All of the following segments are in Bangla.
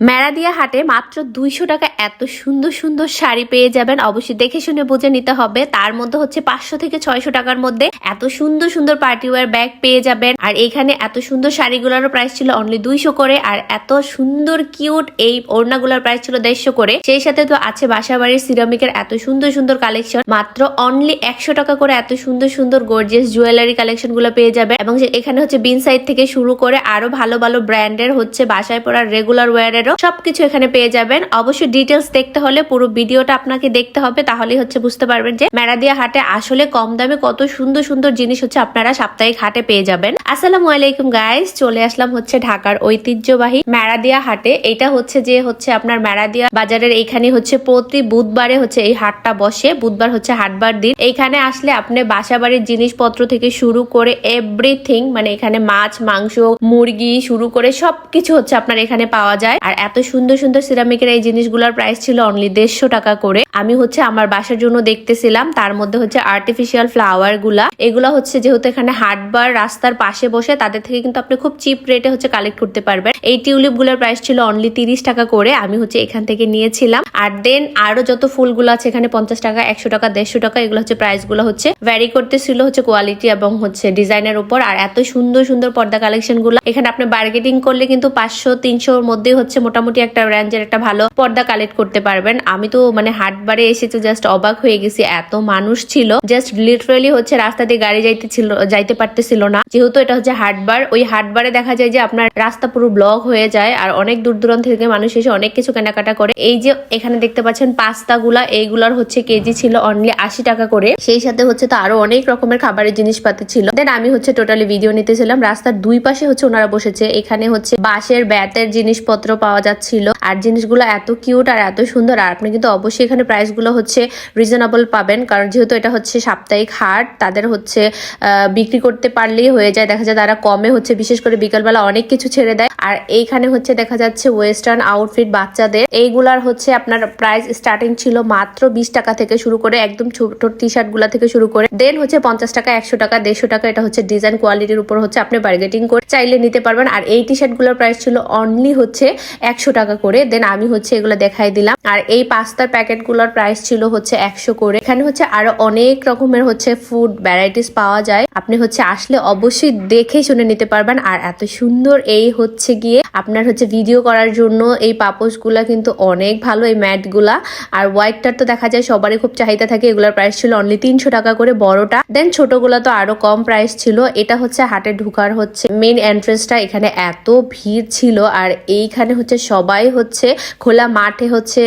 মেরাদিয়া হাটে মাত্র দুইশো টাকা এত সুন্দর সুন্দর শাড়ি পেয়ে যাবেন। অবশ্যই দেখে শুনে বুঝে নিতে হবে। তার মধ্যে হচ্ছে পাঁচশো থেকে ছয়শো টাকার মধ্যে এত সুন্দর সুন্দর পার্টি ওয়ার ব্যাগ পেয়ে যাবেন। আর এখানে এত সুন্দর শাড়িগুলোর প্রাইস ছিল অনলি দুইশো করে আর এত সুন্দর কিউট এই ওড়নাগুলোর প্রাইস ছিল দেড়শো করে। সেই সাথে তো আছে বাসাবাড়ির সিরামিকের এত সুন্দর সুন্দর কালেকশন মাত্র অনলি একশো টাকা করে এত সুন্দর সুন্দর গর্জিয়াস জুয়েলারি কালেকশনগুলো পেয়ে যাবে এবং এখানে হচ্ছে বিন সাইড থেকে শুরু করে আরও ভালো ভালো ব্র্যান্ডের হচ্ছে বাসায় পড়ার রেগুলার সবকিছু এখানে পেয়ে যাবেন। অবশ্যই ডিটেলস দেখতে হলে পুরো ভিডিওটা আপনাকে দেখতে হবে, তাহলেই হচ্ছে বুঝতে পারবেন যে মেরাদিয়া হাটে আসলে কম দামে কত সুন্দর সুন্দর জিনিস হচ্ছে আপনারা সাপ্তাহিক হাটে পেয়ে যাবেন। আসসালামু আলাইকুম গাইস চলে আসলাম হচ্ছে ঢাকার ঐতিহ্যবাহী মেরাদিয়া হাটে। এটা হচ্ছে যে হচ্ছে আপনার মেরাদিয়া বাজারের এইখানে হচ্ছে প্রতি বুধবারে হচ্ছে এই হাটটা বসে। বুধবার হচ্ছে হাটবার দিন। এইখানে আসলে আপনি বাসা বাড়ির জিনিসপত্র থেকে শুরু করে এভরিথিং মানে এখানে মাছ, মাংস, মুরগি শুরু করে সবকিছু হচ্ছে আপনার এখানে পাওয়া যায়। আর এত সুন্দর সুন্দর সিরামিকের এই জিনিসগুলোর প্রাইস ছিল অনলি দেড়শো টাকা করে। আমি হচ্ছে আমার বাসার জন্য দেখতেছিলাম, তার মধ্যে হচ্ছে আর্টিফিশিয়াল ফ্লাওয়ারগুলা। এগুলা হচ্ছে যেহেতু এখানে হাটবার রাস্তার পাশে বসে, তাদের থেকে কিন্তু আপনি খুব চিপ রেটে হচ্ছে কালেক্ট করতে পারবেন। এই টিউলিপগুলোর প্রাইস ছিল অনলি তিরিশ টাকা করে, আমি হচ্ছে এখান থেকে নিয়েছিলাম। আর দেন আরও যত ফুলগুলো আছে এখানে পঞ্চাশ টাকা, একশো টাকা, দেড়শো টাকা, এগুলো হচ্ছে প্রাইসগুলো হচ্ছে ভ্যারি করতেছিল হচ্ছে কোয়ালিটি এবং হচ্ছে ডিজাইনের উপর। আর এত সুন্দর সুন্দর পর্দা কালেকশনগুলো, এখানে আপনি বার্গেটিং করলে কিন্তু পাঁচশো, তিনশোর মধ্যে হচ্ছে মোটামুটি একটা রেঞ্জের একটা ভালো পর্দা কালেক্ট করতে পারবেন। আমি তো মানে হাটবারে এসেছে জাস্ট অবাক হয়ে গেছি। এত মানুষ ছিল জাস্ট লিটারালি হচ্ছে রাস্তা দিয়ে গাড়ি যাইতে ছিল, যাইতে পারতেছিল না। যেহেতু এটা হচ্ছে হাটবার, ওই হাটবারে দেখা যায় যে আপনার রাস্তা পুরো ব্লক হয়ে যায় আর অনেক দূর দূরান্ত থেকে মানুষ এসে অনেক কিছু কেনাকাটা করে। এই যে এখানে দেখতে পাচ্ছেন পাস্তা গুলা এইগুলার হচ্ছে কেজি ছিল অনলি আশি টাকা করে। সেই সাথে হচ্ছে তো আরও অনেক রকমের খাবারের জিনিসপাতি ছিল। দেন আমি হচ্ছে টোটালি ভিডিও নিতেছিলাম। রাস্তার দুই পাশে হচ্ছে ওনারা বসেছে। এখানে হচ্ছে বাঁশের ব্যাতের জিনিসপত্র পাওয়া যাচ্ছিল। আর জিনিসগুলো এত কিউট আর এত সুন্দর, আর আপনি কিন্তু অবশ্যই এখানে প্রাইসগুলো হচ্ছে রিজনেবল পাবেন। কারণ যেহেতু এটা হচ্ছে সাপ্তাহিক হাট, তাদের হচ্ছে বিক্রি করতে পারলেই হয়ে যায়। দেখা যায় তারা কমে হচ্ছে, বিশেষ করে বিকালবেলা অনেক কিছু ছেড়ে দেয়। আর এইখানে হচ্ছে দেখা যাচ্ছে ওয়েস্টার্ন আউটফিট বাচ্চাদের। এইগুলার হচ্ছে আপনার প্রাইস স্টার্টিং ছিল মাত্র বিশ টাকা থেকে শুরু করে একদম ছোট টি শার্টগুলা থেকে শুরু করে। দেন হচ্ছে পঞ্চাশ টাকা, একশো টাকা, দেড়শো টাকা, এটা হচ্ছে ডিজাইন কোয়ালিটির উপর হচ্ছে আপনি বার্গেটিং করে চাইলে নিতে পারবেন। আর এই টি শার্টগুলোর প্রাইস ছিল অনলি হচ্ছে একশো টাকা করে দেন আমি হচ্ছে এগুলো দেখাই দিলাম। আর এই পাস্তার প্যাকেটগুলোর প্রাইস ছিল হচ্ছে একশো করে। এখানে হচ্ছে আরও অনেক রকমের হচ্ছে ফুড ভ্যারাইটিস পাওয়া যায়। আপনি হচ্ছে আসলে অবশ্যই দেখে শুনে নিতে পারবেন। আর এত সুন্দর এই হচ্ছে গিয়ে আপনার হচ্ছে ভিডিও করার জন্য এই পাপোশগুলা কিন্তু অনেক ভালো, এই ম্যাটগুলা আর হোয়াইটটার তো দেখা যায় সবারই খুব চাহিদা থাকে। এগুলোর প্রাইস ছিল অনলি তিনশো টাকা করে বড়টা। দেন ছোটগুলা তো আরও কম প্রাইস ছিল। এটা হচ্ছে হাটে ঢুকার হচ্ছে মেন এন্ট্রেন্সটা এখানে এত ভিড় ছিল। আর এইখানে হচ্ছে সবাই হচ্ছে খোলা মাঠে হচ্ছে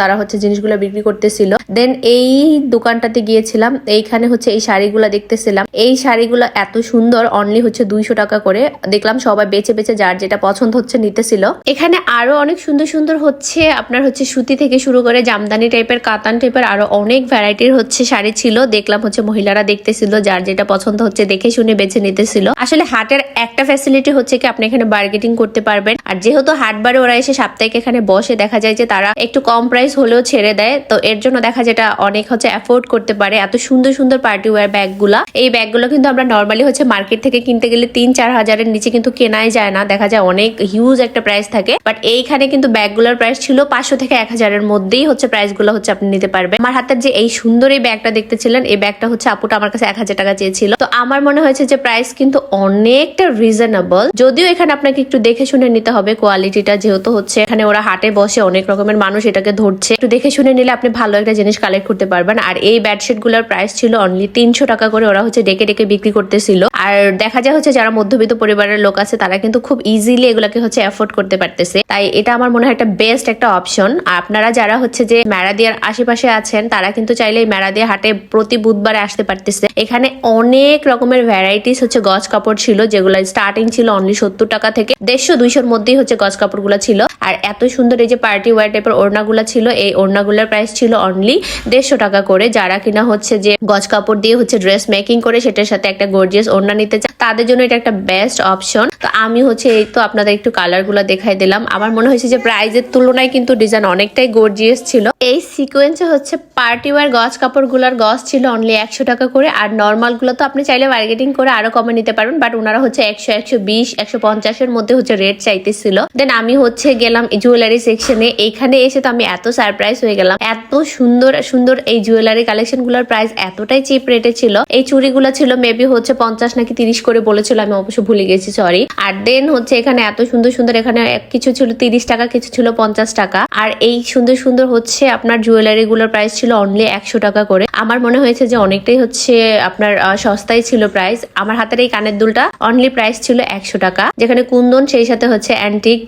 তারা হচ্ছে জিনিসগুলো বিক্রি করতেছিল। দেন এই দোকানটাতে গিয়েছিলাম, এইখানে হচ্ছে এই শাড়িগুলো দেখতেছিলাম। এই শাড়িগুলো এত সুন্দর অনলি হচ্ছে দুইশো টাকা করে। দেখলাম সবাই বেছে বেছে যার যেটা পছন্দ হচ্ছে নিতেছিল। এখানে আরও অনেক সুন্দর সুন্দর হচ্ছে আপনার হচ্ছে সুতি থেকে শুরু করে জামদানি টাইপের, কাতান টাইপের আরও অনেক ভ্যারাইটির হচ্ছে শাড়ি ছিল। দেখলাম হচ্ছে মহিলারা দেখতেছিল, যার যেটা পছন্দ হচ্ছে দেখে শুনে বেছে নিতেছিল। আসলে হাটের একটা ফ্যাসিলিটি হচ্ছে কি আপনি এখানে বার্গেটিং করতে পারবেন। আর যেহেতু হাটবারে ওরা এসে সাপ্তাহিক এখানে বসে দেখা যায় যে তারা একটু কম প্রাইস হলেও ছেড়ে দেয়। তো এর জন্য দেখা যায় এটা অনেক হচ্ছে অ্যাফোর্ড করতে পারে। এত সুন্দর সুন্দর পার্টি ওয়ার ব্যাগগুলা এই ব্যাগগুলো কিন্তু আমরা নর্মালি হচ্ছে মার্কেট থেকে কিনতে গেলে তিন, চার হাজারের নিচে কিন্তু কেনাই যায় না। দেখা যায় অনেক হিউজ একটা প্রাইস থাকে। বাট এইখানে কিন্তু ব্যাগগুলোর প্রাইস ছিল পাঁচশো থেকে এক হাজারের মধ্যেই হচ্ছে প্রাইসগুলো হচ্ছে আপনি নিতে পারবেন। আমার হাতের যে এই সুন্দর এই ব্যাগটা দেখতেছিলেন, এই ব্যাগটা হচ্ছে আপুটা আমার কাছে এক হাজার টাকা চেয়েছিল। তো আমার মনে হয়েছে যে প্রাইস কিন্তু অনেকটা রিজনেবল যদিও এখানে আপনাকে একটু দেখে শুনে নিতে হবে কোয়ালিটিটা যেহেতু হচ্ছে। এখানে ওরা হাটে বসে অনেক রকমের মানুষ এটাকে ধরছে। একটু দেখে শুনে নিলে আপনি ভালো একটা জিনিস কালেক্ট করতে পারবেন। আর এই বেডশিটগুলোর প্রাইস ছিল অনলি তিনশো টাকা করে ওরা হচ্ছে ডেকে ডেকে বিক্রি করতেছিল। আর দেখা যায় হচ্ছে যারা মধ্যবিত্ত পরিবারের লোক আছে, তারা কিন্তু খুব ইজিলি এগুলোকে হচ্ছে অ্যাফোর্ড করতে পারতেছে। তাই এটা আমার মনে হয় একটা বেস্ট একটা অপশন আপনারা যারা হচ্ছে যে মেরাদিয়ার আশেপাশে আছেন, তারা কিন্তু চাইলে এই মেরাদিয়া হাটে প্রতি বুধবারে আসতে পারতেছে। এখানে অনেক রকমের ভ্যারাইটিস হচ্ছে গজ কাপড় ছিল, যেগুলো স্টার্টিং ছিল অনলি সত্তর টাকা থেকে দেড়শো দুইশোর মধ্যেই হচ্ছে গজ কাপড়গুলো ছিল। আর এত সুন্দর এই যে পার্টি ওয়ার টাইপের ওড়নাগুলো ছিল, এই ওড়নাগুলোর প্রাইস ছিল অনলি দেড়শো টাকা করে। যারা কিনা হচ্ছে যে গজ কাপড় দিয়ে হচ্ছে ড্রেস মেকিং করে সেটার সাথে একটা গর্জিয়াস ওড়না নিতে চায়, তাদের জন্য এটা একটা বেস্ট অপশন তো আমি হচ্ছে এই তো আপনাদের একটু কালারগুলো দেখাই দিলাম। আমার মনে হয়েছে যে প্রাইজের তুলনায় কিন্তু ডিজাইন অনেকটাই গর্জিয়াস ছিল। এই সিকোয়েন্সে হচ্ছে পার্টি ওয়ার গজ কাপড়গুলার গজ ছিল অনলি একশো টাকা করে। আর নর্মালগুলো তো আপনি চাইলে মার্কেটিং করে আরও কমে নিতে পারবেন বাট ওনারা হচ্ছে একশো একশো বিশ, একশো পঞ্চাশের মধ্যে হচ্ছে রেট চাইতেছিল। দেন আমি হচ্ছে হচ্ছে গেলাম জুয়েলারি সেকশনে এইখানে এসে তো আমি এত সারপ্রাইজ হয়ে গেলাম। এত সুন্দর সুন্দর এই জুয়েলারি কালেকশনগুলোর প্রাইস এতটাই চিপ রেটে ছিল। এই চুড়িগুলো ছিল মেবি হচ্ছে পঞ্চাশ নাকি তিরিশ করে বলেছিল, আমি অবশ্য ভুলে গেছি সরি আর দেন হচ্ছে এখানে এত সুন্দর সুন্দর এখানে কিছু ছিল তিরিশ টাকা, কিছু ছিল পঞ্চাশ টাকা। আর এই সুন্দর সুন্দর হচ্ছে আপনার জুয়েলারি গুলোর প্রাইস ছিল অনলি একশো টাকা করে। আমার মনে হয়েছে যে অনেকটাই হচ্ছে আপনার আহ, সস্তাই ছিল প্রাইস আমার হাতের এই কানের দুলটা অনলি প্রাইস ছিল একশো টাকা যেখানে কুন্দন সেই সাথে হচ্ছে অ্যান্টিক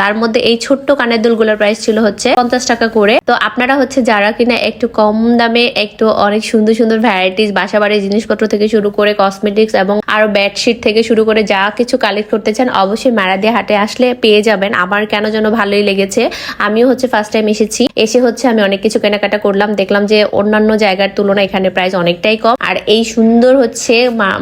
তার মধ্যে এই ছোট্ট কানের দুলগুলোর প্রাইস ছিল হচ্ছে পঞ্চাশ টাকা করে। তো আপনারা হচ্ছে যারা কিনা একটু কম দামে একটু অনেক সুন্দর সুন্দর ভ্যারাইটিস বাসা বাড়ির জিনিসপত্র থেকে শুরু করে কসমেটিক্স এবং আরও বেডশিট থেকে শুরু করে যা কিছু কালেক্ট করতে চান অবশ্যই মারাদিয়া হাটে আসলে পেয়ে যাবেন। আমার কেন যেন ভালোই লেগেছে। আমিও হচ্ছে ফার্স্ট টাইম এসেছি। এসে হচ্ছে আমি অনেক কিছু কেনাকাটা করলাম দেখলাম যে অন্যান্য জায়গার তুলনায় এখানে প্রাইস অনেকটাই কম। আর এই সুন্দর হচ্ছে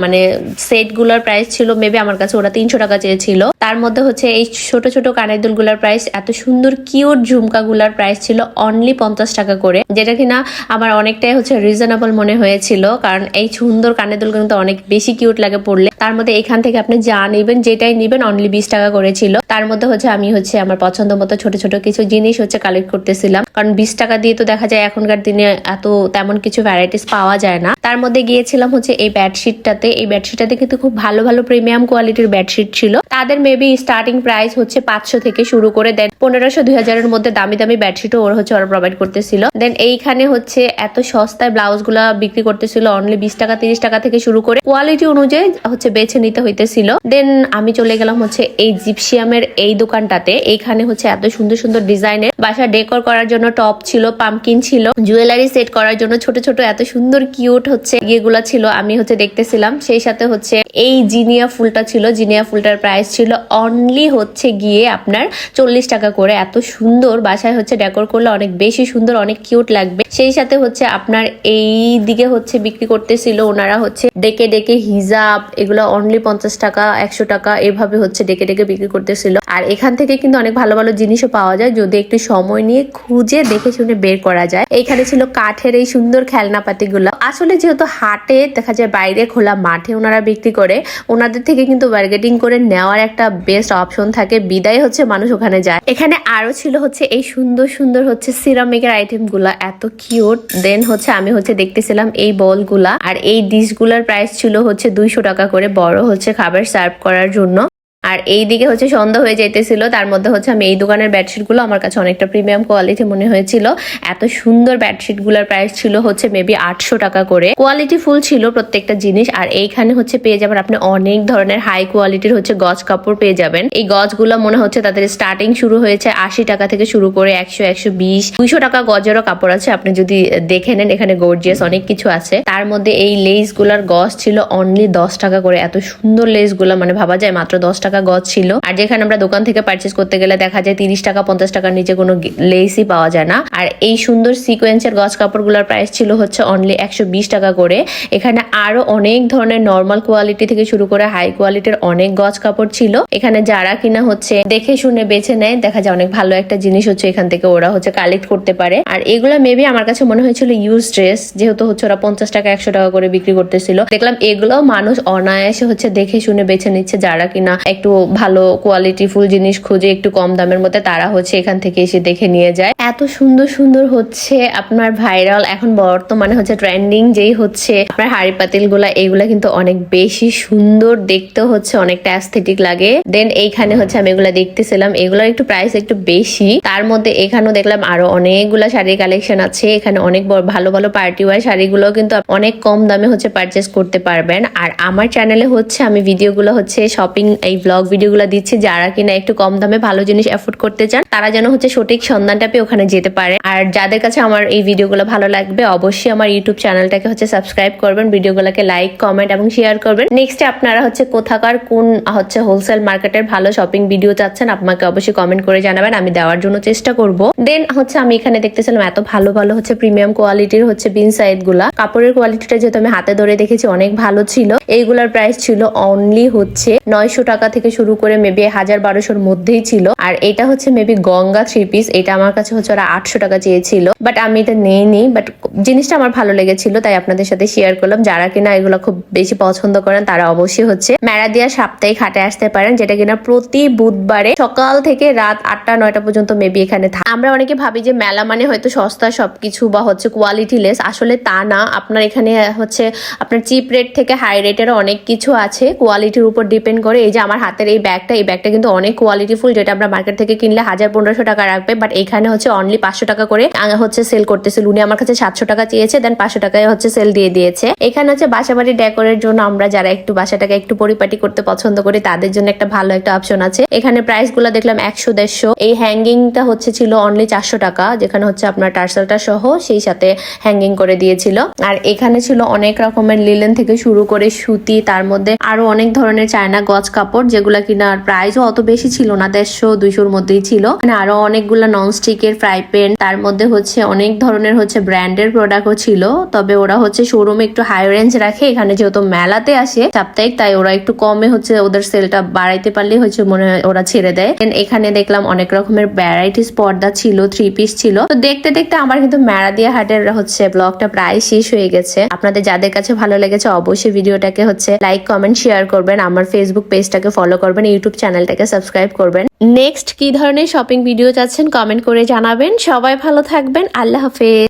মানে সেটগুলার প্রাইস ছিল মেবি আমার কাছে ওরা তিনশো টাকা চেয়েছিল। তার মধ্যে হচ্ছে এই ছোট ছোট কানের দুলগুলার প্রাইস এত সুন্দর কিউট ঝুমকা গুলার প্রাইস ছিল অনলি পঞ্চাশ টাকা করে, যেটা কিনা আমার অনেকটাই হচ্ছে রিজনেবল মনে হয়েছিল। কারণ এই সুন্দর কানের দুল কিন্তু অনেক বেশি কিউট লাগে পড়লে তার মধ্যে এখান থেকে আপনি যা নেবেন, যেটাই নেবেন অনলি বিশ টাকা করে ছিল। তার মধ্যে হচ্ছে আমি হচ্ছে আমার পছন্দ মতো ছোট ছোট কিছু জিনিস হচ্ছে কালেক্ট করতেছিলাম। কারণ বিশ টাকা দিয়ে তো দেখা যায় এখনকার দিনে এত তেমন কিছু ভ্যারাইটিস পাওয়া যায় না। তার মধ্যে গিয়েছিলাম হচ্ছে এই বেডশিটটাতে এই বেডশিটটাতে কিন্তু খুব ভালো ভালো প্রিমিয়াম কোয়ালিটির বেডশিট ছিল। তাদের মেবি স্টার্টিং প্রাইস হচ্ছে পাঁচশো থেকে শুরু করে দেন পনেরোশো দুই হাজারের মধ্যে দামি দামি বেডশিটও ওরা হচ্ছে ওরা প্রোভাইড করতেছিল। দেন এইখানে হচ্ছে এত সস্তায় ব্লাউজগুলা বিক্রি করতেছিল অনলি বিশ টাকা, তিরিশ টাকা থেকে শুরু করে কোয়ালিটি অনুযায়ী হচ্ছে বেছে নিতে হইতেছিল। দেন আমি চলে গেলাম হচ্ছে এই জিপসিয়ামের এই দোকানটাতে। এইখানে হচ্ছে এত সুন্দর সুন্দর ডিজাইনের বাসা ডেকোর করার জন্য টপ ছিল পামকিন ছিল। জুয়েলারি সেট করার জন্য ছোট ছোট, এত সুন্দর কিউট হচ্ছে ইয়েগুলা ছিল, আমি হচ্ছে দেখতেছিলাম। সেই সাথে হচ্ছে এই জিনিয়া ফুলটা ছিল, জিনিয়া ফুলটার প্রাইস ছিল অনলি হচ্ছে গিয়ে আপনার চল্লিশ টাকা করে। এত সুন্দর, বাসায় হচ্ছে ডেকোর করলে অনেক বেশি সুন্দর, অনেক কিউট লাগবে। সেই সাথে হচ্ছে আপনার এই দিকে হচ্ছে বিক্রি করতেছিল, ওনারা হচ্ছে ডেকে ডেকে হিজাব, এগুলো অনলি পঞ্চাশ টাকা, একশো টাকা, এভাবে হচ্ছে ডেকে ডেকে বিক্রি করতেছিল। আর এখান থেকে কিন্তু অনেক ভালো ভালো জিনিসও পাওয়া যায়, যদি একটু সময় নিয়ে খুঁজে দেখে শুনে বের করা যায়। এখানে ছিল কাঠের এই সুন্দর খেলনাপাতিগুলো। আসলে যেহেতু হাটে দেখা যায় বাইরে খোলা মাঠে ওনারা বিক্রি করে, ওনাদের থেকে কিন্তু বার্গেটিং করে নেওয়ার একটা বেস্ট অপশন থাকে। বিদায় হচ্ছে মানুষ ওখানে যায়। এখানে আরও ছিল হচ্ছে এই সুন্দর সুন্দর হচ্ছে সিরামিকের আইটেমগুলা এত কিউট দেন হচ্ছে আমি হচ্ছে দেখতেছিলাম এই বলগুলা আর এই ডিশগুলার প্রাইস ছিল হচ্ছে দুইশো টাকা করে। বড় হচ্ছে খাবার সার্ভ করার জন্য। আর এই দিকে হচ্ছে সন্ধ্যা হয়ে যাইতেছিল, তার মধ্যে হচ্ছে আমি এই দোকানের বেডশিটগুলো আমার কাছে অনেকটা প্রিমিয়াম কোয়ালিটি মনে হয়েছিল। এত সুন্দর বেডশিটগুলোর প্রাইস ছিল হচ্ছে মেবি আটশো টাকা করে। কোয়ালিটি ফুল ছিল প্রত্যেকটা জিনিস, আর এইখানে হচ্ছে পেয়ে যাবেন আপনি অনেক ধরনের হাই কোয়ালিটির হচ্ছে গজ কাপড় পেয়ে যাবেন। এই গজগুলো মনে হচ্ছে তাদের স্টার্টিং শুরু হয়েছে আশি টাকা থেকে শুরু করে একশো একশো বিশ, দুইশো টাকা গজেরও কাপড় আছে, আপনি যদি দেখে নেন, এখানে গর্জিয়াস অনেক কিছু আছে। তার মধ্যে এই লেসগুলার গজ ছিল অনলি দশ টাকা করে, এত সুন্দর লেসগুলা মানে ভাবা যায় মাত্র দশ টাকা গজ ছিল। আর যেখানে আমরা দোকান থেকে পারচেস করতে গেলে দেখা যায় তিরিশ টাকা, পঞ্চাশ টাকার নিচে কোনো লেসই পাওয়া যায় না। আর এই সুন্দর সিকোয়েন্সের গজ কাপড়গুলোর প্রাইস ছিল হচ্ছে অনলি একশো বিশ টাকা করে। এখানে আরও অনেক ধরনের নর্মাল কোয়ালিটি থেকে শুরু করে হাই কোয়ালিটির অনেক গজ কাপড় ছিল। এখানে যারা কিনা হচ্ছে দেখে শুনে বেছে নেয়, দেখা যায় অনেক ভালো একটা জিনিস হচ্ছে এখান থেকে ওরা হচ্ছে কালেক্ট করতে পারে। আর এগুলা মেবি আমার কাছে মনে হয়েছিল ইউজ ড্রেস যেহেতু হচ্ছে ওরা পঞ্চাশ টাকা, একশো টাকা করে বিক্রি করতেছিল। দেখলাম এগুলো মানুষ অনায়াসে হচ্ছে দেখে শুনে বেছে নিচ্ছে, যারা কিনা একটু ভালো কোয়ালিটি ফুল জিনিস খুঁজে একটু কম দামের মধ্যে তারা হচ্ছে এখান থেকে এসে দেখে নিয়ে যায়। এত সুন্দর সুন্দর হচ্ছে আপনার ভাইরাল, এখন বর্তমানে হচ্ছে ট্রেন্ডিং যেই হচ্ছে, আপনার হাড়ি পাতিলগুলা এগুলা কিন্তু অনেক বেশি সুন্দর দেখতে হচ্ছে অনেকটা অ্যাস্থেটিক লাগে। দেন এইখানে হচ্ছে আমি এগুলা দেখতেছিলাম, এগুলোর একটু প্রাইস একটু বেশি। তার মধ্যে এখানেও দেখলাম আরও অনেকগুলা শাড়ির কালেকশন আছে, এখানে অনেক ভালো ভালো পার্টি ওয়ার শাড়িগুলো কিন্তু অনেক কম দামে হচ্ছে পারচেস করতে পারবেন। আর আমার চ্যানেলে হচ্ছে আমি ভিডিওগুলো হচ্ছে শপিং এই ব্লগ ভিডিওগুলো দিচ্ছি, যারা কিনা একটু কম দামে ভালো জিনিস এফোর্ড করতে চান, তারা যেন হচ্ছে সঠিক সন্ধানটা পেয়ে ওখানে যেতে পারে। আর যাদের কাছে আমার এই ভিডিওগুলো ভালো লাগবে, অবশ্যই আমার ইউটিউব চ্যানেলটাকে হচ্ছে সাবস্ক্রাইব করবেন, ভিডিওগুলোকে লাইক কমেন্ট এবং শেয়ার করবেন। নেক্সটে আপনারা হচ্ছে কোথাকার, কোন হচ্ছে হোলসেল মার্কেটের ভালো শপিং ভিডিও চাচ্ছেন, আপনাকে অবশ্যই কমেন্ট করে জানাবেন, আমি দেওয়ার জন্য চেষ্টা করব। দেন হচ্ছে আমি এখানে দেখতেছিলাম এত ভালো ভালো হচ্ছে প্রিমিয়াম কোয়ালিটির হচ্ছে বিন সাইডগুলা। কাপড়ের কোয়ালিটিটা যেহেতু আমি হাতে ধরে দেখেছি, অনেক ভালো ছিল। এইগুলার প্রাইস ছিল অনলি হচ্ছে নয়শো টাকা থেকে শুরু করে মেবি হাজার বারোশোর মধ্যেই ছিল। আর এটা হচ্ছে মেবি গঙ্গা থ্রি পিস এটা আমার কাছে হচ্ছে ওরা আটশো টাকা চেয়েছিল বাট আমি এটা নিইনি বাট জিনিসটা আমার ভালো লেগেছিল, তাই আপনাদের সাথে শেয়ার করলাম। যারা কিনা এগুলো খুব বেশি পছন্দ করেন, তারা অবশ্যই হচ্ছে মেরাদিয়া সাপ্তাহিক হাটে আসতে পারেন, যেটা কিনা প্রতি বুধবারে সকাল থেকে রাত আটটা, নয়টা পর্যন্ত মেবি এখানে থাকে। আমরা অনেকে ভাবি যে মেলা মানে হয়তো সস্তা সবকিছু বা হচ্ছে কোয়ালিটি লেস আসলে তা না। আপনার এখানে হচ্ছে আপনার চিপ রেট থেকে হাই রেটেরও অনেক কিছু আছে। কোয়ালিটির উপর ডিপেন্ড করে। এই যে আমার হাতের এই ব্যাগটা এই ব্যাগটা কিন্তু অনেক কোয়ালিটিফুল যেটা আমরা মার্কেট থেকে কিনলে হাজার পনেরোশো টাকা রাখবে বাট এখানে হচ্ছে অনলি পাঁচশো টাকা করে হচ্ছে সেল করতেছিল উনি আমার কাছে সাতশো টাকা চেয়েছে দেন পাঁচশো টাকায় হচ্ছে সেল দিয়ে দিয়েছে। এখানে হচ্ছে বাসাবাড়ি ডেকোরের জন্য আমরা যারা একটু বাসাটাকে একটু পরিপাটি করতে পছন্দ করি, তাদের জন্য একটা ভালো একটা অপশন আছে। এখানে প্রাইসগুলো দেখলাম একশো, দেড়শো। এই হ্যাঙ্গিংটা হচ্ছে ছিল অনলি চারশো টাকা, যেখানে হচ্ছে আপনার টার্সেলটা সহ সেই সাথে হ্যাঙ্গিং করে দিয়েছিল। আর এখানে ছিল অনেক রকমের লিলেন থেকে শুরু করে সুতি, তার মধ্যে আরও অনেক ধরনের চায়না গজ কাপড়, যেগুলা কিনা প্রাইসও অত বেশি ছিল না, দেড়শো, দুইশোর মধ্যেই ছিল। মানে আরও অনেকগুলো ননস্টিকের ফ্রাই প্যান, তার মধ্যে হচ্ছে অনেক ধরনের হচ্ছে ব্র্যান্ডের প্রোডাক্টও ছিল। তবে ওরা হচ্ছে শোরুমে একটু হাই রেঞ্জ রাখে, এখানে যেহেতু মেলাতে আসে সাপ্তাহিক, তাই ওরা একটু কমে হচ্ছে ওদের সেলটা বাড়াইতে পারলে হচ্ছে মনে হয় ওরা ছেড়ে দেয়। এখানে দেখলাম অনেক রকমের ভ্যারাইটিস পর্দা ছিল থ্রি পিস ছিল। তো দেখতে দেখতে আমার কিন্তু মেরাদিয়া হাটের হচ্ছে ব্লগটা প্রায় শেষ হয়ে গেছে। আপনাদের যাদের কাছে ভালো লেগেছে, অবশ্যই ভিডিওটাকে হচ্ছে লাইক কমেন্ট শেয়ার করবেন। আমার ফেসবুক পেজটাকে ফলো করবেন ইউটিউব চ্যানেলটাকে সাবস্ক্রাইব করবেন। নেক্সট কি ধরনের শপিং ভিডিও চাচ্ছেন কমেন্ট করে জানাবেন। সবাই ভালো থাকবেন। আল্লাহ হাফেজ।